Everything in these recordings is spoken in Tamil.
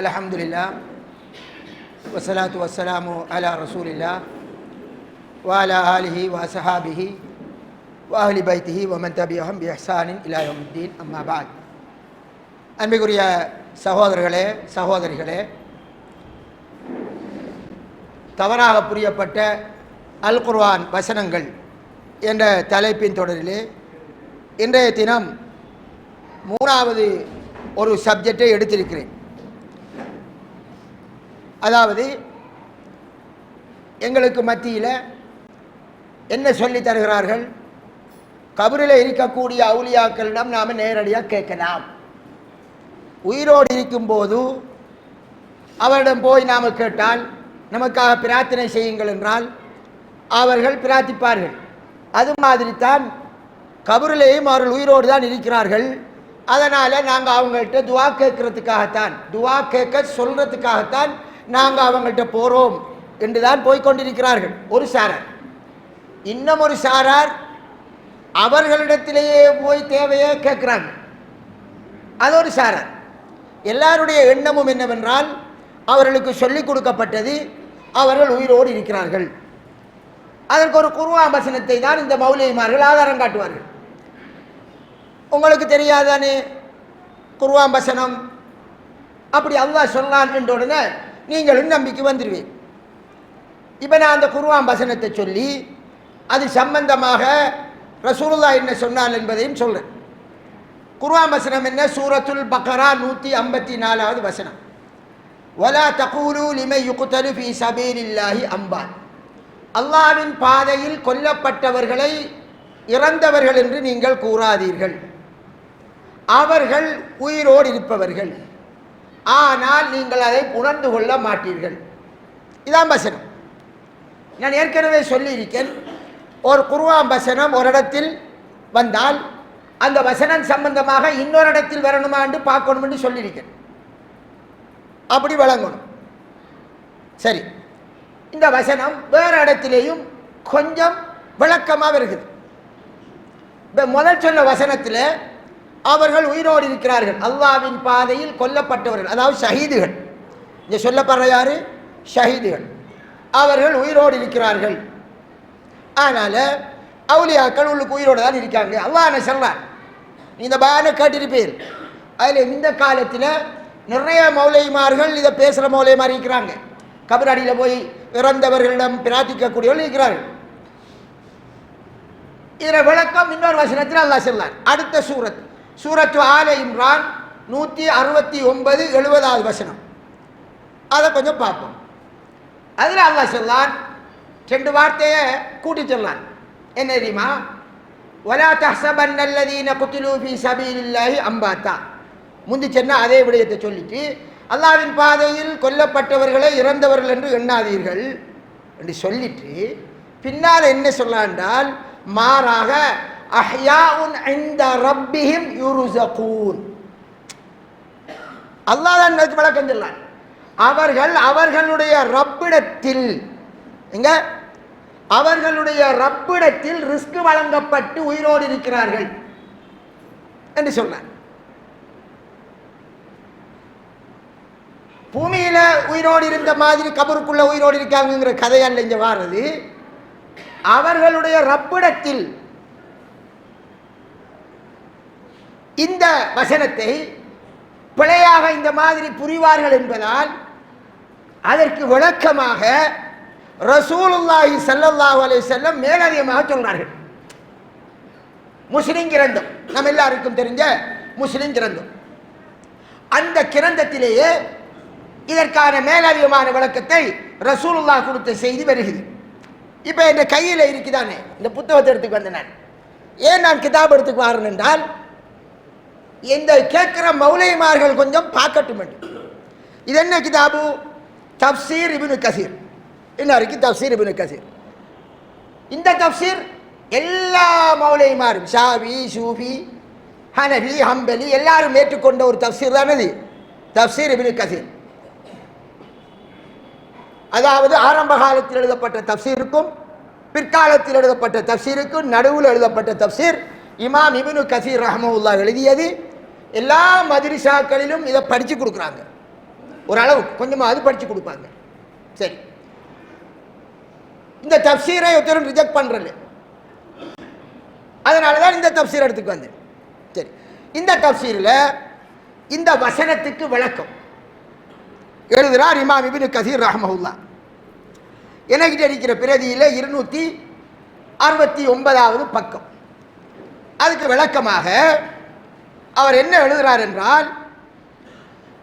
அலஹம்துல்லா வசலாத்து வசலாமு அலா ரசூலில்லா வாலா ஆலிஹி வாசஹாபிஹி வாஹலி பைத்திஹி ஒமன் தபியஹம் எஹ்சானின் இலாயமுத்தீன் அம்மாபாத் அன்பிற்குரிய சகோதரர்களே சகோதரிகளே தவறாக புரியப்பட்ட அல் குர்வான் வசனங்கள் என்ற தலைப்பின் தொடரிலே இன்றைய தினம் மூணாவது ஒரு சப்ஜெக்டை எடுத்திருக்கிறேன். அதாவது எங்களுக்கு மத்தியில் என்ன சொல்லி தருகிறார்கள்? கபரில் இருக்கக்கூடிய அவுளியாக்களிடம் நாம் நேரடியாக கேட்கலாம். உயிரோடு இருக்கும்போது அவரிடம் போய் நாம் கேட்டால் நமக்காக பிரார்த்தனை செய்யுங்கள் என்றால் அவர்கள் பிரார்த்திப்பார்கள். அது மாதிரி தான் கபரிலேயும் அவர்கள் உயிரோடு தான் இருக்கிறார்கள். அதனால் நாங்கள் அவங்கள்ட்ட துவா கேட்கறதுக்காகத்தான் துவா கேட்க சொல்கிறதுக்காகத்தான் நாங்கள் அவங்கள்ட்ட போகிறோம் என்று தான் போய்கொண்டிருக்கிறார்கள் ஒரு சாரார். இன்னும் ஒரு சாரார் அவர்களிடத்திலேயே போய் தேவையே கேட்குறாங்க. அது ஒரு சாரார். எல்லாருடைய எண்ணமும் என்னவென்றால் அவர்களுக்கு சொல்லிக் கொடுக்கப்பட்டது அவர்கள் உயிரோடு இருக்கிறார்கள். அதற்கு ஒரு குருவான் வசனத்தை தான் இந்த மௌலியமார்கள் ஆதாரம் காட்டுவார்கள். உங்களுக்கு தெரியாதானே? குருவாம்பசனம் அப்படி அல்லாஹ் சொன்னான் என்ற உடனே நீங்களும் நம்பிக்கை வந்துடுவேன் இப்போ நான் அந்த குருவான் வசனத்தை சொல்லி அது சம்பந்தமாக ரசூலுல்லா என்ன சொன்னான் என்பதையும் சொல்கிறேன் குர்ஆன் வசனம் என்ன? சூரத்துல் பக்கரா நூற்றி ஐம்பத்தி நாலாவது வசனம். வலா தகூலு லிமை யுகுத்தலு ஃபி சபீலில்லாஹி அம்பான் அல்லாவின் பாதையில் கொல்லப்பட்டவர்களை இறந்தவர்கள் என்று நீங்கள் கூறாதீர்கள். அவர்கள் உயிரோடு இருப்பவர்கள். ஆனால் நீங்கள் அதை உணர்ந்து கொள்ள மாட்டீர்கள். இதான் வசனம். நான் ஏற்கனவே சொல்லியிருக்கேன் ஒரு குருவான் வசனம் ஒரு இடத்தில் வந்தால் அந்த வசனம் சம்பந்தமாக இன்னொரு இடத்தில் வரணுமா என்று பார்க்கணும் என்று சொல்லியிருக்கேன். அப்படி வழங்கணும் சரி இந்த வசனம் வேறு இடத்திலேயும் கொஞ்சம் விளக்கமாக இருக்குது இப்போ முதல் சொன்ன வசனத்தில் அவர்கள் உயிரோடு இருக்கிறார்கள். அல்லாவின் பாதையில் கொல்லப்பட்டவர்கள். அதாவது ஷஹீதுகள். இங்கே சொல்லப்படுற யாரு? ஷஹீதுகள். அவர்கள் உயிரோடு இருக்கிறார்கள். அதனால் அவுலியாக்கள் உள்ளுக்கு உயிரோடு தான் இருக்காங்க. அல்லாஹ் என்ன சொல்றார் இந்த பானை கேட்டிருப்பீர். அதில் இந்த காலத்தில் நிறைய மௌலைமார்கள் இதை பேசுகிற மௌலைமார் இருக்கிறாங்க. கபராடியில் போய் இறந்தவர்களிடம் பிரார்த்திக்கக்கூடியவர்கள் இருக்கிறார்கள். இதில் விளக்கம் இன்னொரு வசனத்தில் அல்லா சொல்லார் அடுத்த சூரத். சூரத்து ஆல இம்ரான் நூற்றி அறுபத்தி ஒன்பது எழுபதாவது வசனம். அதை கொஞ்சம் பார்ப்போம். அதில் அல்லாஹ் சொல்லான் ரெண்டு வார்த்தையை கூட்டி சொல்லான் என்ன தெரியுமா? ஒலா தஹசபன் அல்லதீன குத்திலு ஃபி சபீலில்லாஹி அம்பாத்தா. முந்தி சென்னா அதே விடயத்தை சொல்லிட்டு அல்லாவின் பாதையில் கொல்லப்பட்டவர்களை இறந்தவர்கள் என்று எண்ணாதீர்கள். என்று சொல்லிட்டு பின்னால் என்ன சொல்லாண்டால் மாறாக அஹ்யாவுன் இந்த ரப்பிஹிம் யுருசகூன் அல்லாஹ் தான் விளக்கம் சொல்லான் அவர்கள் அவர்களுடைய ரப்பிடத்தில் எங்க? அவர்களுடைய ரப்பிடத்தில் ரிஸ்க் வழங்கப்பட்டு உயிரோடு இருக்கிறார்கள் என்று சொன்னார். பூமியில உயிரோடு இருந்த மாதிரி கபருக்குள்ள உயிரோடு இருக்காங்கிற கதையல்ல இங்க வாரது. அவர்களுடைய ரப்பிடத்தில் இந்த வசனத்தை பிழையாக இந்த மாதிரி புரிவார்கள் என்பதால் அதற்கு விளக்கமாக ரசூலுல்லாஹி சல்லல்லாஹு அலைஹி செல்லம் மேலதிகமாக சொல்கிறார்கள் முஸ்லிம் கிரந்தம். நம்ம எல்லாருக்கும் தெரிஞ்ச முஸ்லிம் கிரந்தம். அந்த கிரந்தத்திலேயே இதற்கான மேலதிகமான விளக்கத்தை ரசூலுல்லா கொடுத்த செய்தி வருகிறது. இப்போ என் கையில் இருக்குதானே? இந்த புத்தகத்தை எடுத்துக்கு வந்தேன் ஏன் நான் கிதாப் எடுத்துக்கு வரேன் என்றால் இந்த கேட்குற மௌலைமார்கள் கொஞ்சம் பார்க்கட்டும் இது என்ன கிதாபு? தப்சீர் இபின் கசீர். இன்னொருக்கு தப்சீர் இபின் கசீர். இந்த தப்சீர் எல்லா மௌலைமாரும் ஷாவி ஷூபி ஹனபி ஹம்பலி எல்லாரும் ஏற்றுக்கொண்ட ஒரு தப்சீர் தான் தப்சீர் இபின் கசீர். அதாவது ஆரம்ப காலத்தில் எழுதப்பட்ட தப்சீருக்கும் பிற்காலத்தில் எழுதப்பட்ட தப்சீருக்கும் நடுவில் எழுதப்பட்ட தப்சீர் இமாம் இபினு கசீர் ரஹமுல்லா எழுதியது. எல்லா மதுரிசாக்களிலும் இதை படித்து கொடுக்குறாங்க. ஓரளவுக்கு கொஞ்சமாக அது படித்து கொடுப்பாங்க. சரி. இந்த தப்சீரை ஒருத்தரும் ரிஜெக்ட் பண்ணுறது அதனால தான் இந்த தப்சீர் எடுத்துக்கு வந்தேன். சரி. இந்த தப்சீரில் இந்த வசனத்துக்கு விளக்கம். எழுதுகிறார் இமாம் இபின் கசீர் ரஹமஹுல்லா. எனக்கிட்ட இருக்கிற பிரதியில் இருநூற்றி அறுபத்தி ஒன்பதாவது பக்கம். அதுக்கு விளக்கமாக அவர் என்ன எழுதுகிறார் என்றால்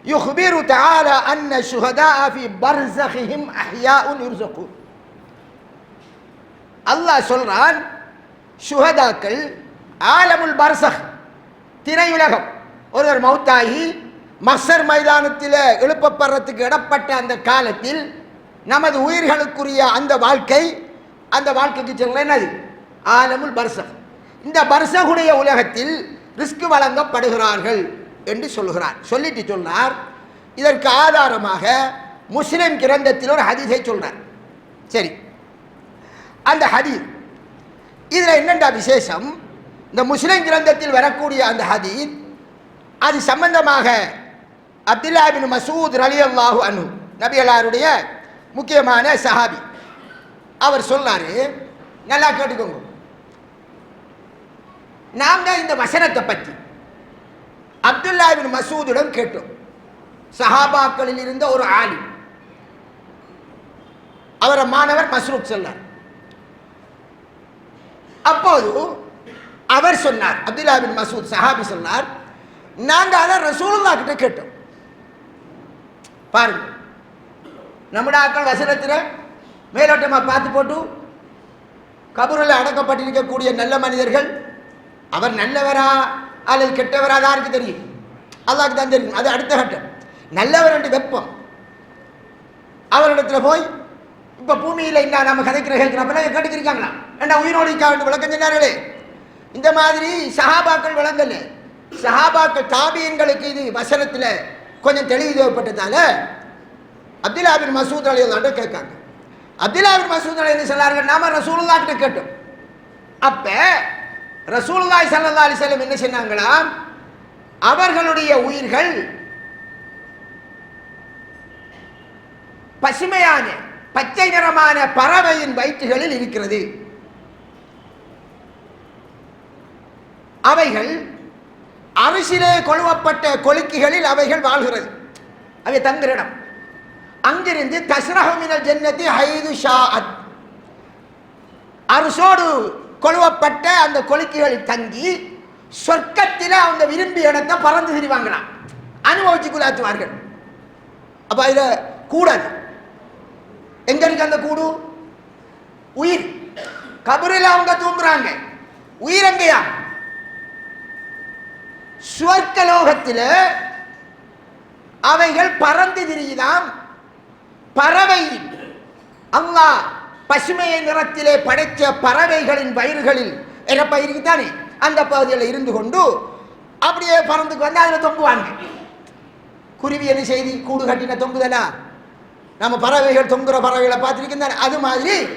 யுஹ்பிரு தஆலா அன்ன ஷுஹதா ஃபி பர்ஸகிஹிம் அஹ்யாஉன் யுர்ஸகூன் அல்லாஹ் சொல்றான் ஷுஹதாக்கள் ஆலமுல் பர்சக் திரையுலகம். ஒருவர் மௌத்தாகி மஸ்ஸர் மைதானத்தில் எழுப்பப்படுறதுக்கு இடப்பட்ட அந்த காலத்தில் நமது உயிர்களுக்குரிய அந்த வாழ்க்கை அந்த வாழ்க்கைக்கு சொல்ல என்னது? ஆலமுல் பர்சக் இந்த பர்சகுடைய உலகத்தில் ரிஸ்க் வழங்கப்படுகிறார்கள் என்று சொல்கிறார். சொல்லிட்டு சொன்னார். இதற்கு ஆதாரமாக முஸ்லிம் கிரந்தத்தில் ஒரு ஹதீஸை சொல்றார். சரி. அந்த ஹதீஸ். இதில் என்னென்ன விசேஷம்? இந்த முஸ்லிம் கிரந்தத்தில் வரக்கூடிய அந்த ஹதீஸ் அது சம்பந்தமாக அப்துல்லாபின் மசூத் அலி அல்லாஹு அனு நபியலாருடைய முக்கியமான சஹாபி அவர் சொன்னார். நல்லா கேட்டுக்கோங்க. நாங்க இந்த வசனத்தை பற்றி. அப்துல்லாவின் மசூதுடன் கேட்டோம். சஹாபாக்களில் இருந்த ஒரு ஆலி அவரை மாணவர் மஸ்ரூப் சொன்னார். அப்போது அவர் சொன்னார் அப்துல்லா பின் மசூத் சஹாபி சொன்னார் நாங்க அதை ரசூலுல்லா கிட்ட கேட்டோம். பாருங்க. நம்முடைய ஆக்கள் வசனத்தில் மேலோட்டமாக பார்த்து போட்டு கபூரில் அடக்கப்பட்டிருக்கக்கூடிய நல்ல மனிதர்கள் அவர் நல்லவரா அல்லது கெட்டவரா? யாருக்கு தெரியும்? அல்லாக்கு தான் தெரியும். அது அடுத்த கட்டம். நல்லவர் என்று வெப்பம். அவரிடத்துல போய் இப்ப பூமியில் என்ன நம்ம கதைக்கிற கேட்கிறப்ப கேட்டுக்கிருக்காங்களா? ஏன்னா உயிரோடு விளக்கம் சொன்னார்களே. இந்த மாதிரி சஹாபாக்கள் விளங்கல. சஹாபாக்கள் தாபியன்களுக்கு இது வசனத்தில் கொஞ்சம் தெளிவு தேவைப்பட்டதால அப்துல்லாபின் மசூத் அலி அல்லாட்ட கேட்காங்க. அப்துல்லாபின் மசூத் அலி என்ன சொன்னார்கள் நாம ரசூலுல்லாக்கிட்ட கேட்டோம். அப்போ ரசூல்லாய் சல்லா அலைஹி என்ன சொன்னாங்களா? அவர்களுடைய உயிர்கள் பசுமையான பச்சை நிறமான பறவையின் வயிற்றுகளில் இருக்கிறது. அவைகள் அரிசிலே கொழுவப்பட்ட கொலுக்கிகளில் அவைகள் வாழ்கிறது. அவை தங்குற அங்கிருந்து தஸ்ரஹமினல் ஜன்னதி ஹைது ஷாஅத். அரசோடு கொழுவப்பட்ட அந்த கொலுக்கிகளில் தங்கி சொர்க்கத்தில் அவங்க விரும்பிய இடத்தை பறந்து திரிவாங்களாம். அனுபவிச்சு குலாத்துவார்கள் அப்ப அதுல கூடாது எங்க இருக்கு அந்த கூடு? உயிர். கபரில் அவங்க தூங்குறாங்க. உயிர் எங்கயா? சுவர்க்கலோகத்தில் அவைகள் பறந்து திரியுதாம். பறவை. அல்லாஹ் பசுமையை நிறத்திலே படைத்த பறவைகளின் வயிறுகளில் இறப்பயிருக்கு தானே? அந்த பகுதியில் இருந்து கொண்டு அப்படியே பறந்துக்கு வந்து அதில் தொங்குவாங்க. குருவி என்ன செய்தி? கூடு கட்டின தொங்குதலா? நம்ம பறவைகள் தொங்குற பறவைகளை பார்த்துருக்கோம் தானே? அது மாதிரி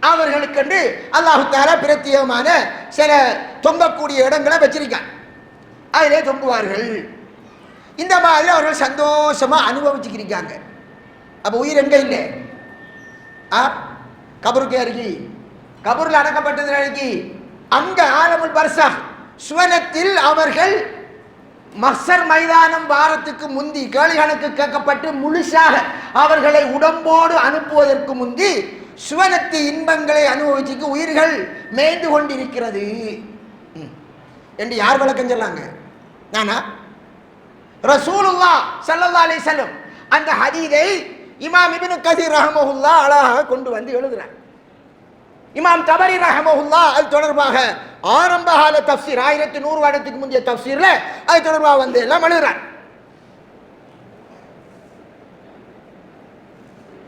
அவர்களுக்கென்று அல்லாஹு தாலா பிரத்யேகமான சில தொங்கக்கூடிய இடங்களை வச்சிருக்கான். அதிலே தொங்குவார்கள். இந்த மாதிரி அவர்கள் சந்தோஷமா அனுபவிச்சுக்கிருக்காங்க அப்போ உயிர் எங்க இல்லை? ஆ? கபருக்கு அருகி. கபூரில் அடக்கப்பட்டது அருகி. அங்க ஆலமுல் பர்சா சுவனத்தில் அவர்கள் மக்சர் மைதானம் வாரத்துக்கு முந்தி கேள்வி கணக்கு கேட்கப்பட்டு முழுசாக அவர்களை உடம்போடு அனுப்புவதற்கு முந்தி சுவனத்து இன்பங்களை அனுபவிச்சுக்கு உயிர்கள் மேய்ந்து கொண்டிருக்கிறது. ம். என்று யார் விளக்கம் சொல்லாங்க நானா? ரசூலுல்லா ஸல்லல்லாஹு அலைஹி வஸல்லம். அந்த ஹதீதை இமாம் இபின் கதீர் ரஹமஹுல்லா அழகாக கொண்டு வந்து எழுதுறார். இமாம் தபரி ரஹமஹுல்லா அது தொடர்பாக ஆரம்ப கால தப்சீர் ஆயிரத்தி நூறு வருடத்துக்கு முந்தைய தப்சீரில் அது தொடர்பாக வந்து எல்லாம் எழுதுறார்.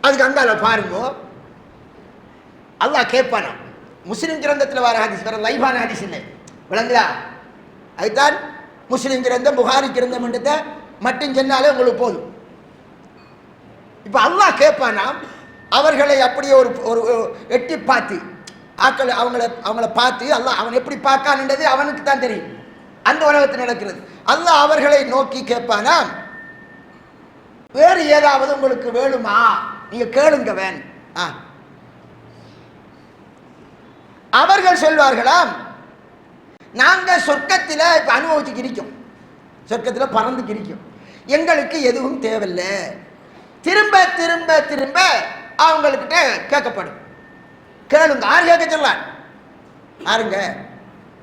அதுக்கு அங்கால பாருங்க. அல்லாஹ் கேட்பானா முஸ்லிம் கிரந்தத்தில் வர ஹதீஸ் வர லைஃபான ஹதீஸ் இல்லை. விளங்குதா? அதுதான் முஸ்லிம் கிரந்தம் புகாரி கிரந்தம் என்றதை மட்டும் சொன்னாலே உங்களுக்கு போதும். இப்போ அல்லாஹ் கேட்பானா அவர்களை அப்படியே ஒரு ஒரு எட்டி பார்த்து ஆக்கள் அவங்கள அவங்கள பார்த்து அல்லாஹ் அவன் எப்படி பார்க்கான்ன்றது அவனுக்கு தான் தெரியும். அந்த உலகத்தில் நடக்கிறது. அல்லாஹ் அவர்களை நோக்கி கேட்பானா வேறு ஏதாவது உங்களுக்கு வேணுமா? நீங்கள் கேளுங்க வேன். ஆ. அவர்கள் சொல்வார்களாம் நாங்கள் சொர்க்கத்தில் இப்போ அனுபவிச்சு கிரிக்கும் சொர்க்கத்தில் பறந்து கிரிக்கும் எங்களுக்கு எதுவும் தேவையில்லை. திரும்ப திரும்ப திரும்ப அவங்கக்கிட்ட கேட்கப்படும். கேளுங்க யார் கேட்க சொல்லலாம் யாருங்க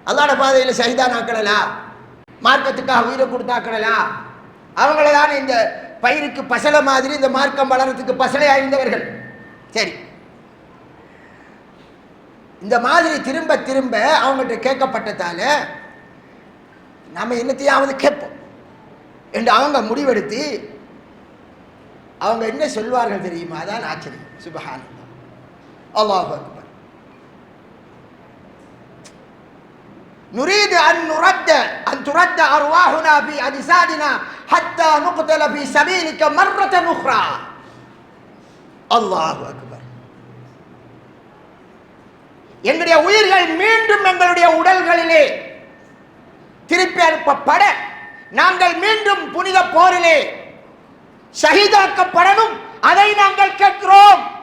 அல்லாட பாதையில் சைதானாக்கடலா மார்க்கத்துக்காக உயிரை கொடுத்தாக்கடலா அவங்கள தான் இந்த பயிருக்கு பசலை மாதிரி இந்த மார்க்கம் வளர்றதுக்கு பசலையாக இருந்தவர்கள் சரி. இந்த மாதிரி திரும்ப திரும்ப அவங்கள்ட்ட கேட்கப்பட்டதால நம்ம என்னத்தையாவது கேட்போம். என்று அவங்க முடிவெடுத்து அவங்க என்ன சொல்வார்கள் தெரியுமா அதான் ஆச்சரியம் சுபஹான் அல்லாஹ் அக்பர் نريد أن نرد أن ترد أرواحنا في أجسادنا حتى نقتل في سبيلك مرة أخرى الله أكبر எங்களுடைய உயிர்கள் மீண்டும் எங்களுடைய உடல்களிலே திருப்பி அனுப்பப்பட நாங்கள் மீண்டும் புனித போரிலே ஷஹீதாக்கப்படணும். அதை நாங்கள் கேட்கிறோம்.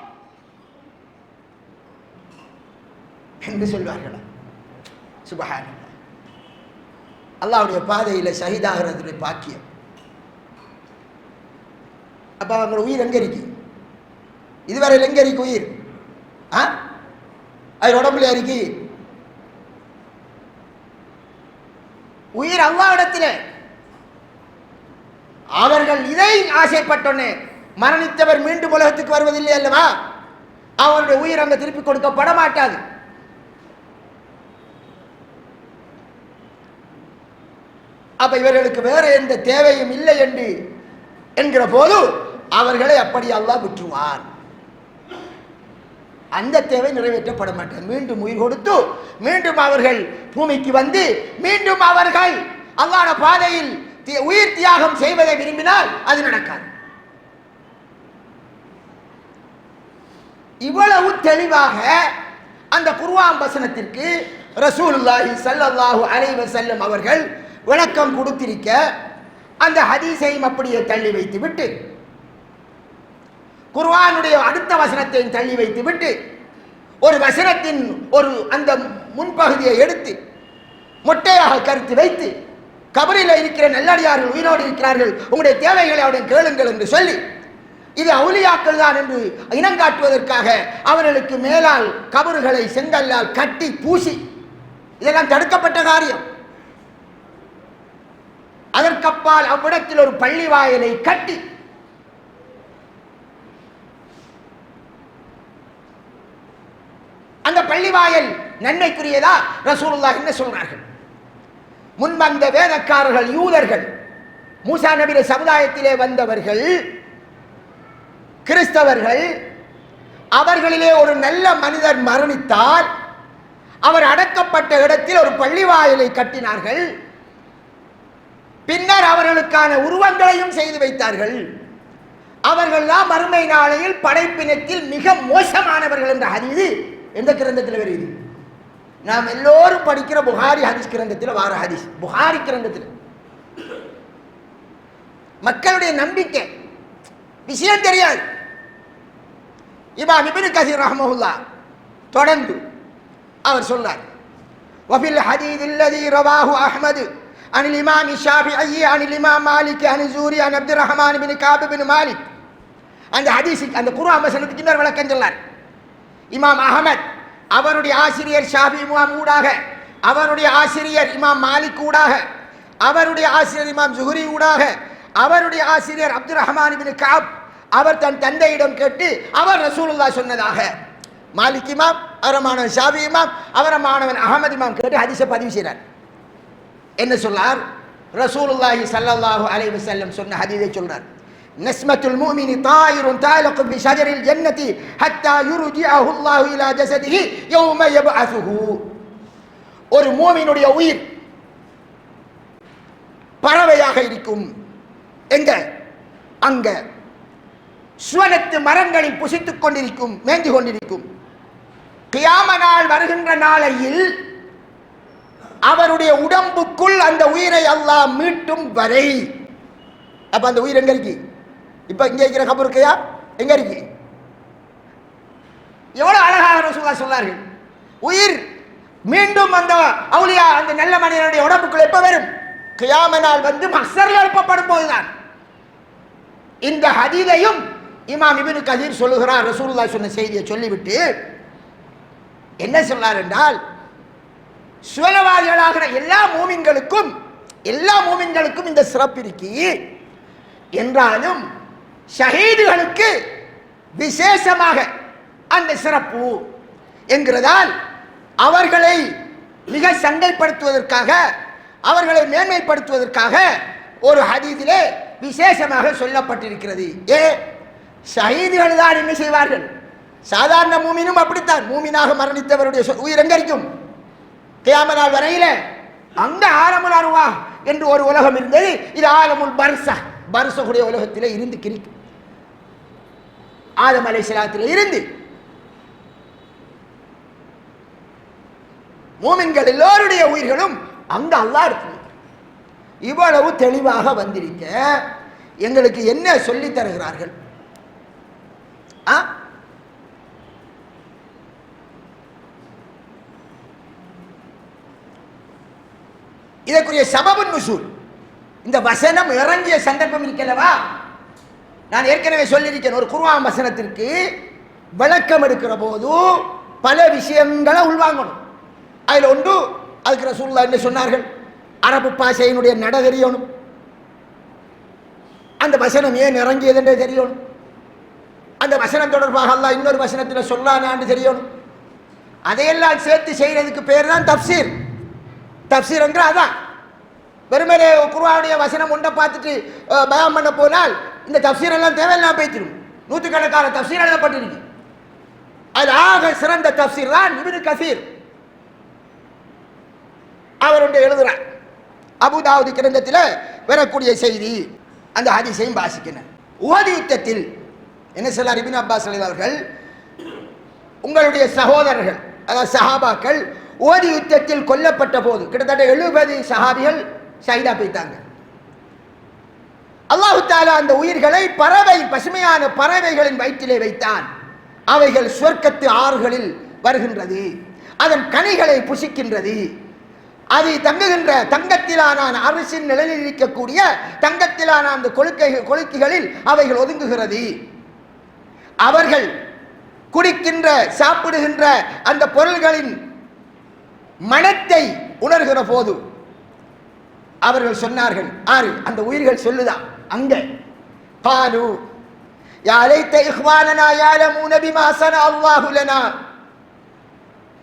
என்று சொல்வார்களா? சுபஹான் அல்லாவுடைய பாதையில் ஷஹீதாகிறதுடைய பாக்கியம். அப்ப அவங்க உயிர் எங்க இருக்கு? இதுவரையில் எங்க இருக்கு உயிர்? ஆ? அது உடம்புல இருக்கு. உயிர் அல்லாவிடத்தில். அவர்கள் இதை ஆசைப்பட்டோன்னே மரணித்தவர் மீண்டும் உலகத்துக்கு வருவதில்லை அல்லவா? அவருடைய உயிர் அங்கே திருப்பி கொடுக்கப்பட மாட்டாது அப்ப இவர்களுக்கு வேற எந்த தேவையும் இல்லை என்று என்கிற போது அவர்களை அப்படி அல்லாஹ் விட்டுருவான் அந்த தேவை நிறைவேற்றப்பட மாட்டார் மீண்டும் உயிர் கொடுத்து மீண்டும் அவர்கள் பூமிக்கு வந்து மீண்டும் அவர்கள் அல்லாஹ்ட பாதையில் உயிர் தியாகம் செய்வதை விரும்பினால் அது நடக்காது. இவ்வளவு தெளிவாக அந்த குர்ஆன் வசனத்திற்கு ரசூலுல்லாஹி சல்லல்லாஹு அலைவர் செல்லும் அவர்கள் விளக்கம் கொடுத்திருக்க அந்த ஹதீஸையும் அப்படியே தள்ளி வைத்து விட்டு குர்வானுடைய அடுத்த வசனத்தையும் தள்ளி வைத்து விட்டு ஒரு வசனத்தின் ஒரு அந்த முன்பகுதியை எடுத்து மொட்டையாக கருத்து வைத்து கபரில் இருக்கிற நல்லடியார்கள் உயிரோடு இருக்கிறார்கள். உங்களுடைய தேவைகளை அவருடன் கேளுங்கள் என்று சொல்லி இது அவுலியாக்கள் தான் என்று இனங்காட்டுவதற்காக அவர்களுக்கு மேலால் கபறுகளை செங்கல்லால் கட்டி பூசி இதெல்லாம் தடுக்கப்பட்ட காரியம். அதற்கப்பால் அவ்விடத்தில் ஒரு பள்ளி வாயலை கட்டி அந்த பள்ளி வாயல் நன்மைக்குரியதா? ரசூலுல்லா என்ன சொல்றார்கள்? முன்வந்த வேதக்காரர்கள் யூதர்கள் மூசா நபிர சமுதாயத்திலே வந்தவர்கள் கிறிஸ்தவர்கள் அவர்களிலே ஒரு நல்ல மனிதர் மரணித்தால் அவர் அடக்கப்பட்ட இடத்தில் ஒரு பள்ளிவாயிலை கட்டினார்கள். பின்னர் அவர்களுக்கான உருவங்களையும் செய்து வைத்தார்கள். அவர்கள்தான் மறுமை நாளையில் படைப்பினத்தில் மிக மோசமானவர்கள் என்ற அறிவு எந்த கிரந்தத்தில் வருகிறது? நாம் எல்லோரும் படிக்கிற புகாரி ஹதீஸ் கிரந்தத்தில் வார ஹதீஸ் புகாரி கிரந்தத்தில் மக்களுடைய நம்பிக்கை விஷயம் தெரியாது இமாம் இப்னு கசீர் ரஹ்மஹுல்லா தொடர்ந்து அவர் சொன்னார் وفي الحديث الذي رواه أحمد عن الإمام الشافعي عن الإمام مالك عن الزوري عن عبد الرحمن بن كعب بن مالك அந்த ஹதீஸுக்கு அந்த குர்ஆன் வசனத்துக்கு இன்னொரு விளக்கம் சொன்னார் இமாம் அகமத் அவருடைய ஆசிரியர் ஷாபி இமாம் ஊடாக அவருடைய ஆசிரியர் இமாம் மாலிக் ஊடாக அவருடைய ஆசிரியர் இமாம் ஜுஹரி ஊடாக அவருடைய ஆசிரியர் அப்துல் ரஹ்மான் இப்னு காப் அவர் தன் தந்தையிடம் கேட்டு அவர் ரசூலுல்லா சொன்னதாக. மாலிக் இமாம் அவர மாணவன் ஷாபி இமாம் அவர மாணவன் அகமது இமாம் கேட்டு ஹதீஸை பதிவு செய்கிறார் என்ன சொன்னார் ரசூலுல்லாஹி சல்லாஹூ அலைவசல்லம் சொன்ன ஹதீதை சொல்றார். نسمة المؤمن طائر تعلق بشجر ஷஜரில் حتى ஹத்தா الله إلى جسده يوم يبعثه. ஒரு மூமினுடைய உயிர் பறவையாக இருக்கும். எங்க? அங்க. சுவனத்து மரங்களில் புசித்துக் கொண்டிருக்கும் மேய்ந்து கொண்டிருக்கும். கியாம நாள் வருகின்ற நாளையில் அவருடைய உடம்புக்குள் அந்த உயிரை அல்லாஹ் மீட்டும் வரை. அப்ப அந்த உயிர் எங்க இருக்கு? இப்ப இங்க இருக்கிற கபர் இருக்கையா? எங்க இருக்கு? எவ்வளவு அழகாக ரசூலா சொன்னார்கள். உயிர் மீண்டும் அந்த அவளியா அந்த நல்ல மனிதனுடைய உடம்புக்குள்ள எப்ப வரும்? கியாமனால் வந்து மஸ்தர்கள் எழுப்பப்படும் போதுதான். இந்த ஹதீதையும் இமாம் இபின் கதீர் சொல்லுகிறார். ரசூல்லா சொன்ன செய்தியை சொல்லிவிட்டு என்ன சொன்னார் என்றால் சுயவாதிகளாகிற எல்லா மூமின்களுக்கும் எல்லா மூமின்களுக்கும் இந்த சிறப்பு இருக்கு என்றாலும் ஷஹீதுகளுக்கு விசேஷமாக அந்த சிறப்பு என்கிறதால் அவர்களை மிக சண்டைப்படுத்துவதற்காக அவர்களை மேன்மைப்படுத்துவதற்காக ஒரு ஹதீதிலே விசேஷமாக சொல்லப்பட்டிருக்கிறது. ஏ ஷஹீதுகள் தான் என்ன செய்வார்கள்? சாதாரண மூமினும் அப்படித்தான். மூமினாக மரணித்தவருடைய சொ- உயிர் எங்க வரையில அங்க ஆலமுல் அருவா என்று ஒரு உலகம் இருந்தது. இது ஆலமுல் பர்சா பர்சகுடைய உலகத்திலே இருந்து கிரிக்கும் ஆதம் அலை இருந்து. மூமின்கள் எல்லோருடைய உயிர்களும் அங்க அல்லா இருக்கு இவ்வளவு தெளிவாக வந்திருக்க எங்களுக்கு என்ன சொல்லி தருகிறார்கள்? ஆ? இதற்குரிய சமபன் நுசூல். இந்த வசனம் இறங்கிய சந்தர்ப்பம் இருக்கல்லவா? நான் ஏற்கனவே சொல்லியிருக்கேன் ஒரு குருவான் வசனத்திற்கு விளக்கம் எடுக்கிற போது பல விஷயங்களை உள்வாங்கணும். அதில் ஒன்று அதுக்கு ரசூல்லா என்ன சொன்னார்கள்? அரபு பாஷையினுடைய நட தெரியணும். அந்த வசனம் ஏன் இறங்கியது என்று தெரியணும். அந்த வசனம் தொடர்பாக அல்லா இன்னொரு வசனத்தில் சொல்லானான்னு தெரியணும். அதையெல்லாம் சேர்த்து செய்யறதுக்கு பேர் தான் தப்சீர். தப்சீர் என்று அதான். வெறுமனே குருவாவுடைய வசனம் ஒன்றை பார்த்துட்டு பயம் பண்ண போனால் இந்த தப்சீரெல்லாம் தேவையில்லாம் தேவையில்லாம நூற்றுக்கணக்கான தப்சீர் எழுதப்பட்டிருக்கு. அது ஆக சிறந்த தப்சீர் தான் இபின் கசீர். அவர் ஒன்று எழுதுறார். அபுதாவுதி கிரந்தத்தில் வரக்கூடிய செய்தி அந்த ஹதிசையும் வாசிக்கிறேன் உஹது யுத்தத்தில் என்ன சொல்லார் இபின் அப்பாஸ் அவர்கள்? உங்களுடைய சகோதரர்கள் அதாவது சஹாபாக்கள் ஓதி யுத்தத்தில் கொல்லப்பட்ட போது கிட்டத்தட்ட எழுபது சஹாபிகள் ஷஹீதா போயிட்டாங்க. அல்லாஹு தாலா அந்த உயிர்களை பறவை பசுமையான பறவைகளின் வயிற்றிலே வைத்தான். அவைகள் சொர்க்கத்து ஆறுகளில் வருகின்றது. அதன் கனிகளை புசிக்கின்றது. அது தங்குகின்ற தங்கத்திலான அரசின் நிழலில் இருக்கக்கூடிய தங்கத்திலான அந்த கொழுக்கை கொழுக்கிகளில் அவைகள் ஒதுங்குகிறது. அவர்கள் குடிக்கின்ற சாப்பிடுகின்ற அந்த பொருள்களின் மனத்தை உணர்கிற போது அவர்கள் சொன்னார்கள் ஆறு அந்த உயிர்கள் சொல்லுதா அங்க பாலு يا ليت إخواننا يعلمون بما صنع الله لنا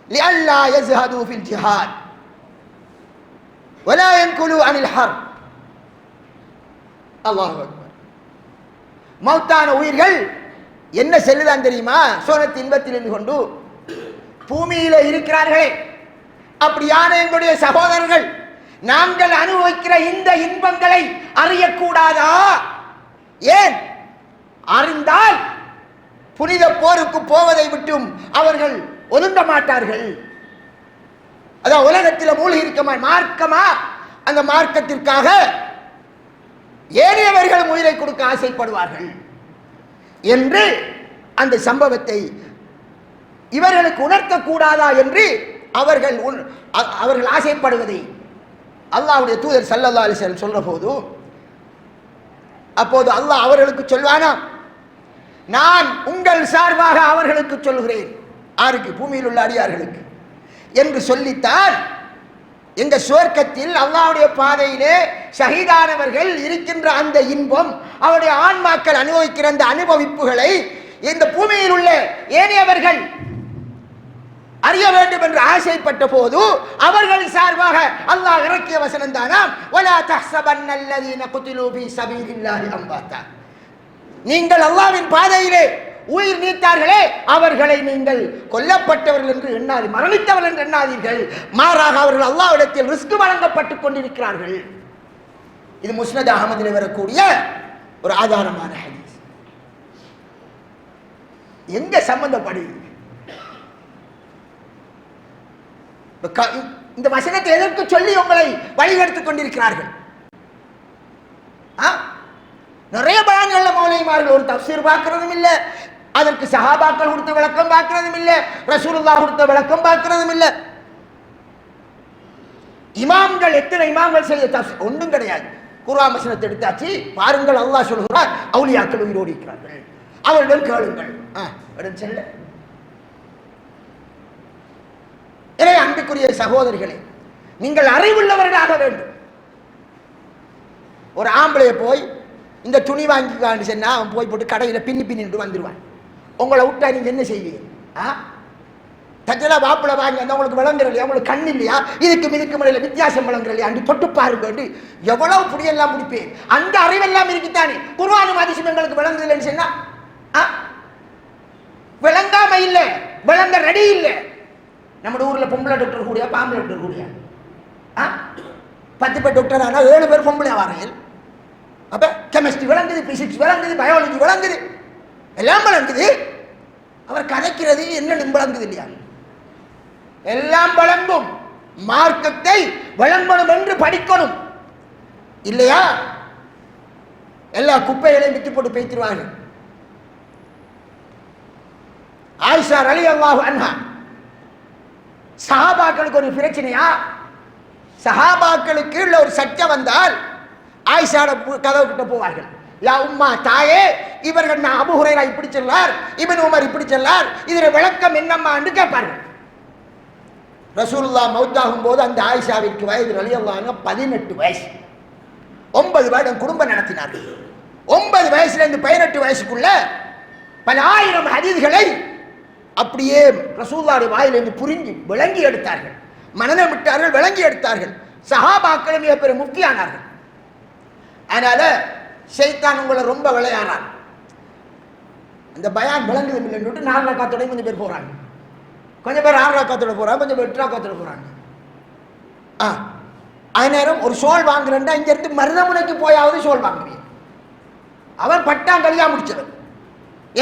لئلا يزهدوا في الجهاد ولا ينكلوا عن الحرب الله أكبر மௌத்தான உயிர்கள் என்ன செல்லுதான் தெரியுமா சோனத்து இன்பத்தில் இருந்து கொண்டு பூமியில இருக்கிறார்களே அப்படியான எங்களுடைய சகோதரர்கள் நாங்கள் அனுபவிக்கிற இந்த இன்பங்களை அறியக்கூடாதா? ஏன்? அறிந்தால் புனித போருக்கு போவதை விட்டும் அவர்கள் ஒதுங்க மாட்டார்கள். அதான் உலகத்தில் மூழ்கி இருக்கமா மார்க்கமா? அந்த மார்க்கத்திற்காக ஏனையவர்கள் உயிரை கொடுக்க ஆசைப்படுவார்கள் என்று அந்த சம்பவத்தை இவர்களுக்கு உணர்த்தக்கூடாதா என்று அவர்கள் உண்- அவர்கள் ஆசைப்படுவதை அல்லாவுடைய தூதர் சல்லல்லா அலிஸ்வரம் சொல்கிற போது அப்போது அல்லாஹ் அவர்களுக்கு சொல்வானா? நான் உங்கள் சார்பாக அவர்களுக்கு சொல்கிறேன். ஆருக்கு பூமியில் உள்ள அடியார்களுக்கு. என்று சொல்லித்தான் இந்த சுவர்க்கத்தில் அல்லாவுடைய பாதையிலே ஷஹீதானவர்கள் இருக்கின்ற அந்த இன்பம் அவருடைய ஆன்மாக்கள் அனுபவிக்கிற அந்த அனுபவிப்புகளை இந்த பூமியில் உள்ள ஏனையவர்கள் அறிய வேண்டும் என்று ஆசைப்பட்ட போது அவர்கள் சார்பாக அல்லாஹ் இறக்கிய வசனம் தானாம் வலா தஹ்சபன்னல்லதீன குத்திலூ ஃபீ சபீலில்லாஹி அம்வாத்தா நீங்கள் அல்லாஹ்வின் பாதையிலே உயிர் நீத்தார்களே அவர்களை நீங்கள் கொல்லப்பட்டவர்கள் என்று எண்ணாது மரணித்தவர்கள் என்று எண்ணாதீர்கள். மாறாக அவர்கள் அல்லாவிடத்தில் ரிஸ்க் வழங்கப்பட்டுக் கொண்டிருக்கிறார்கள். இது முஸ்னத் அகமதில் வரக்கூடிய ஒரு ஆதாரமான ஹதீஸ். எங்க சம்பந்தப்படுது இப்ப க- இந்த வசனத்தை எதற்கு சொல்லி உங்களை வழிகெடுத்துக் கொண்டிருக்கிறார்கள்? ஆ? நிறைய பயான்கள்ல மௌலிமார்கள் ஒரு தப்சீர் பார்க்கறதும் இல்லை அதற்கு சஹாபாக்கள் கொடுத்த விளக்கம் பார்க்கறதும் இல்லை ரசூலுல்லா கொடுத்த விளக்கம் பார்க்கறதும் இல்லை. இமாம்கள் எத்தனை இமாம்கள் செய்த தப்சீர்? ஒன்றும் கிடையாது. குர்ஆன் வசனத்தை எடுத்தாச்சு. பாருங்கள் அல்லாஹ் சொல்கிறார் அவுலியாக்கள் உயிரோடி இருக்கிறார்கள் அவர்கள் கேளுங்கள். ஆ, அப்படின்னு செல்ல. எனவே அன்புக்குரிய சகோதரிகளே நீங்கள் அறிவுள்ளவர்களாக வேண்டும். ஒரு ஆம்பளையை போய் இந்த துணி வாங்கிக்கான்னு சொன்னால் அவன் போய் போட்டு கடையில் பின்னி பின்னிட்டு வந்துடுவான் உங்களை விட்டா நீங்கள் என்ன செய்வீங்க? ஆ? தச்சலா வாப்பிள வாங்கி அந்த உங்களுக்கு விளங்குறலையா உங்களுக்கு கண் இல்லையா? இதுக்கு இதுக்கு முறையில் வித்தியாசம் விளங்குற இல்லையா? அன்று தொட்டு பாருங்க எவ்வளவு புடியெல்லாம் முடிப்பேன். அந்த அறிவெல்லாம் இருக்குத்தானே? குருவானும் அதிசயம் எங்களுக்கு விளங்குதில்லைன்னு சொன்னா ஆ? விளங்காம இல்லை. விளங்க ரெடி இல்லை. நம்ம ஊரில் பொம்பளை டாக்டர் கூடியா பாம்பளை டாக்டர் கூடியா? ஆ? பத்து பேர் டாக்டர் ஆனால் ஏழு பேர் பொம்பளை வரையில் அப்போ கெமிஸ்ட்ரி விளங்குது பிசிக்ஸ் விளங்குது பயாலஜி விளங்குது. எல்லாம் விளங்குது. அவர் கதைக்கிறது என்ன விளங்குது இல்லையா? எல்லாம் வழங்கும் மார்க்கத்தை வழங்கணும் என்று படிக்கணும். இல்லையா? எல்லா குப்பைகளையும் விட்டு போட்டு பேய்த்திருவார்கள் ஆயிஷா அலி அல்லாஹு அன்ஹா. சஹாபாக்களுக்கு ஒரு பிரச்சனையா? சஹாபாக்களுக்கு உள்ள ஒரு சட்டம் வந்தால் ஆயிஷாட கதவு கிட்ட போவார்கள். யா உம்மா தாயே இவர்கள் நான் அபு இப்படி சொல்லார் இவன் உமர் இப்படி சொல்லார் இதில் விளக்கம் என்னம்மா என்று கேட்பார்கள். ரசூல்லா மௌத்தாகும் போது அந்த ஆயிஷாவிற்கு வயது ரலியல்லாங்க பதினெட்டு வயசு. ஒன்பது வருடம் குடும்பம் நடத்தினார்கள். ஒன்பது வயசுலேருந்து பதினெட்டு வயசுக்குள்ள பல ஆயிரம் ஹதீதுகளை அப்படியே ரசூல்லாடி வாயிலிருந்து புரிஞ்சு விளங்கி எடுத்தார்கள். மனதை விட்டார்கள் விளங்கி எடுத்தார்கள். சஹாபாக்கள் மிக பெரிய முக்தியானார்கள் அதனால ஷைத்தான் உங்களை ரொம்ப விளையாடுறான் அந்த பயான் விளங்குது இல்லைன்னு நாலு ரக்காத்தோட கொஞ்சம் பேர் போறாங்க. கொஞ்சம் பேர் ஆறு ரக்காத்தோட போறாங்க கொஞ்சம் பேர் எட்டு ரக்காத்தோட போறாங்க. ஆ அது நேரம் ஒரு சோல் வாங்குறேன்டா இங்க இருந்து மருதமுனைக்கு போயாவது சோல் வாங்குறீங்க அவன் பட்டாங்கல்லியா முடிச்சவன்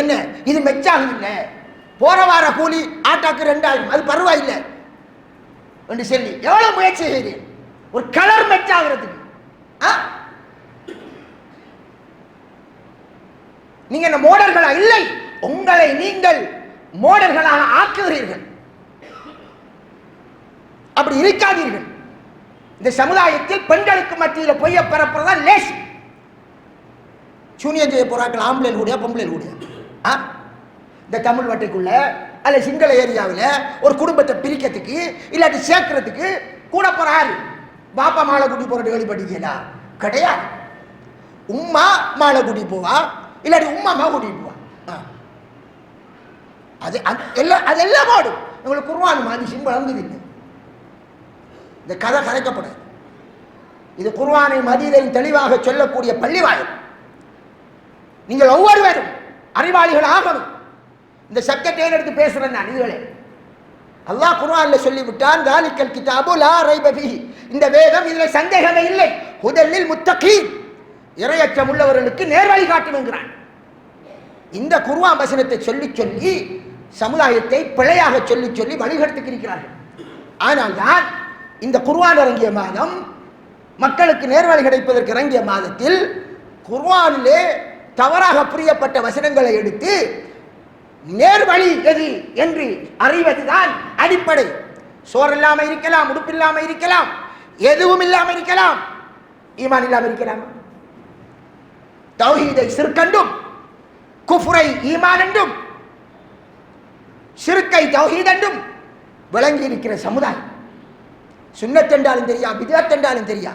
என்ன? இது மெச்சாகுது இல்லை போன வார கூலி ஆட்டாக்கு ரெண்டாயிரம். அது பரவாயில்லை. என்று சொல்லி எவ்வளவு முயற்சி செய்கிறேன் ஒரு கலர் மெச்சாகிறதுக்கு ஆ? நீங்க என்ன மோடர்களா? இல்லை. உங்களை நீங்கள் மோடர்களாக ஆக்குகிறீர்கள். அப்படி இருக்காதீர்கள். இந்த சமுதாயத்தில் பெண்களுக்கு மத்தியில் பொய்ய பரப்புறதா லேசி. சூனியம் செய்ய போறாக்கள் ஆம்பளை கூடிய பொம்பளை கூடிய? ஆ? இந்த தமிழ் வட்டைக்குள்ள அல்ல சிங்கள ஏரியாவில் ஒரு குடும்பத்தை பிரிக்கிறதுக்கு இல்லாட்டி சேர்க்கறதுக்கு கூட போறாரு. பாப்பா மாலை கூட்டி போறது வெளிப்பட்டீங்களா கிடையாது. உம்மா மாலை கூட்டி போவா இல்லாட்டி உம்மா அம்மா கூட்டிட்டு போவா. ஆ. அது அது எல்லாம் அதெல்லாம் பாடும். உங்களுக்கு குருவான் மாதிரி சிம்பிள் இல்லை. இந்த கதை கதைக்கப்படாது இது குர்வானை மதீதையும் தெளிவாக சொல்லக்கூடிய பள்ளிவாயம் நீங்கள் ஒவ்வொருவரும் அறிவாளிகள் ஆகணும் இந்த சப்ஜெக்ட் எடுத்து பேசுறேன் நான் இதுகளே அல்லாஹ் குர்ஆன்ல சொல்லிவிட்டான் தாலிக்கல் கிதாபு லா ரைப ஃபீஹி இந்த வேதம் இதுல சந்தேகமே இல்லை. ஹுதல்லில் முத்தகீன் இரையற்றம் உள்ளவர்களுக்கு நேர்வழி காட்டுங்கிறான் இந்த குர்ஆன் வசனத்தை சொல்லி சொல்லி சமுதாயத்தை பிழையாக சொல்லி சொல்லி வழிகெடுத்துக்கு இருக்கிறார்கள். ஆனால் தான் இந்த குர்ஆன் இறங்கிய மாதம் மக்களுக்கு நேர்வழி கிடைப்பதற்கு இறங்கிய மாதத்தில் குர்ஆனிலே தவறாக புரியப்பட்ட வசனங்களை எடுத்து நேர்வழி எது என்று அறிவதுதான் அடிப்படை. சோறு இல்லாம இருக்கலாம் உடுப்பு இல்லாமல் இருக்கலாம் எதுவும் இல்லாம இருக்கலாம். ஈமான் இல்லாம இருக்கலாம். தௌஹீதை சிறுக்கண்டும் குஃப்ரை ஈமான் என்றும் சிறுக்கை தௌஹீத் என்றும் விளங்கி இருக்கிற சமுதாயம். சுண்ணத்தென்றாலும் தெரியா விதத்தென்றாலும் தெரியா?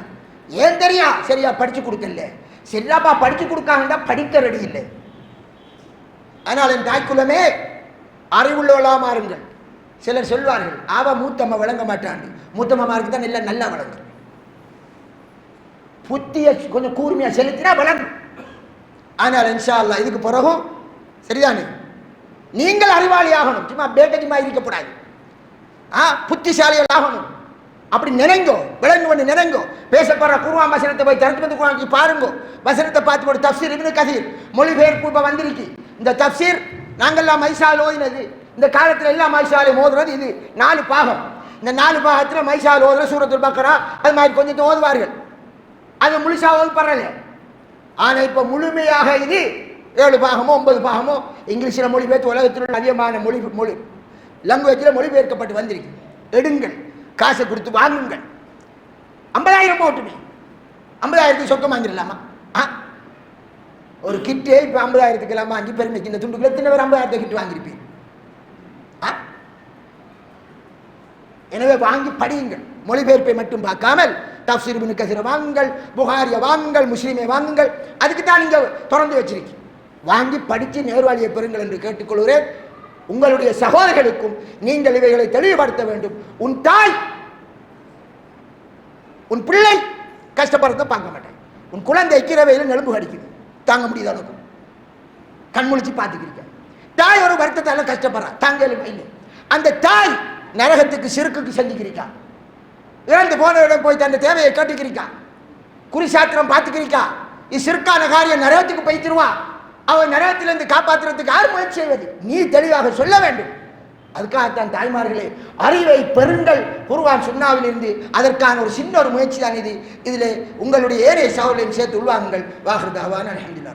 ஏன் தெரியா? சரியா படிச்சு கொடுக்கல. சரியாப்பா படிச்சு கொடுக்காங்கன்னா படிக்க ரெடி இல்லை. ஆனால் என் தாய்க்குலமே அறிவுள்ளவளாக மாறுங்கள். சிலர் சொல்வார்கள் அவ மூத்தம்மா விளங்க மாட்டாண்டு மூத்தம்மாருக்கு தான் எல்லாம் நல்லா வளங்கும் புத்தியை கொஞ்சம் கூர்மையாக செலுத்தினா விளங்கும் ஆனால் இன்ஷா அல்லாஹ் இதுக்கு பிறகும் சரிதானே? நீங்கள் அறிவாளி ஆகணும். சும்மா பேட்டஜிமா இருக்கக்கூடாது. ஆ புத்திசாலிகள் ஆகணும். அப்படி நினைங்கோ விளங்கு பண்ணி நினைங்கோ. பேசப்படுற குருவான் வசனத்தை போய் திறந்து வந்து குரானுக்கு பாருங்கோ. வசனத்தை பார்த்து போட்டு தப்சீர் இருந்து கதீர் மொழிபெயர்ப்பு இப்போ வந்திருக்கு. இந்த தப்சீர் நாங்கள்லாம் மைசால் ஓதினது. இந்த காலத்தில் எல்லாம் மைசாலையும் ஓதுறது இது. நாலு பாகம். இந்த நாலு பாகத்தில் மைசால் ஓதுற சூரத்துல் பக்கரா அது மாதிரி கொஞ்சம் ஓதுவார்கள். அது முழுசா ஓது ஆனால் இப்போ முழுமையாக இது ஏழு பாகமோ ஒன்பது பாகமோ இங்கிலீஷில் மொழிபெயர்த்து உலகத்தில் உள்ள அதிகமான மொழி மொழி லாங்குவேஜில் மொழிபெயர்க்கப்பட்டு வந்திருக்கு. எடுங்கள். காசை கொடுத்து வாங்குங்கள். ஐம்பதாயிரம் போட்டுமே. ஐம்பதாயிரத்துக்கு சொத்தம் வாங்கிடலாமா? ஆ? ஒரு கிட்டே இப்போ ஐம்பதாயிரத்துக்கு எல்லாம் வாங்கி பெருமைக்கு இந்த துண்டுக்குள்ள எத்தனை பேர் ஐம்பதாயிரத்தை கிட்டு வாங்கியிருப்பீங்க? எனவே வாங்கி படியுங்கள். மொழிபெயர்ப்பை மட்டும் பார்க்காமல் தப்சீர் பின் கசிர வாங்குங்கள் புகாரிய வாங்குங்கள் முஸ்லீமை வாங்குங்கள் அதுக்கு தான் நீங்கள் திறந்து வச்சிருக்கீங்க. வாங்கி படித்து நேர்வாளியை பெறுங்கள் என்று கேட்டுக்கொள்கிறேன். உங்களுடைய சகோதரர்களுக்கும் நீங்கள் இவைகளை தெளிவுபடுத்த வேண்டும். உன் தாய் உன் பிள்ளை கஷ்டப்படுறத பார்க்க மாட்டேன் உன் குழந்தை கீரவையில் நெலும்பு கடிக்குது. தாங்க முடியாத அளவுக்கு. கண்முழிச்சு பார்த்துக்கிறீங்க. தாய் ஒரு வருத்தத்தால கஷ்டப்படுறா. தாங்க இல்லை அந்த தாய் நரகத்துக்கு சிறுக்குக்கு செஞ்சுக்கிறீக்கா இறந்து போனவரிடம் போய் தன் தேவையை கேட்டுக்கிறீக்கா குறிசாத்திரம் பார்த்துக்கிறீக்கா இது சிறுக்கான காரியம் நரகத்துக்கு போய்த்திருவா அவன் நரகத்திலிருந்து காப்பாற்றுறதுக்கு யார் முயற்சி செய்வது? நீ தெளிவாக சொல்ல வேண்டும். அதுக்காகத்தான் தாய்மார்களே அறிவை பெறுங்கள். குருவான் சுண்ணாவிலிருந்து அதற்கான ஒரு சின்ன ஒரு முயற்சி தான் இது. இதில் உங்களுடைய ஏரிய சாவலையும் சேர்த்து உள்வாங்குங்கள். வாகிருதாவான் அலமதுல்லா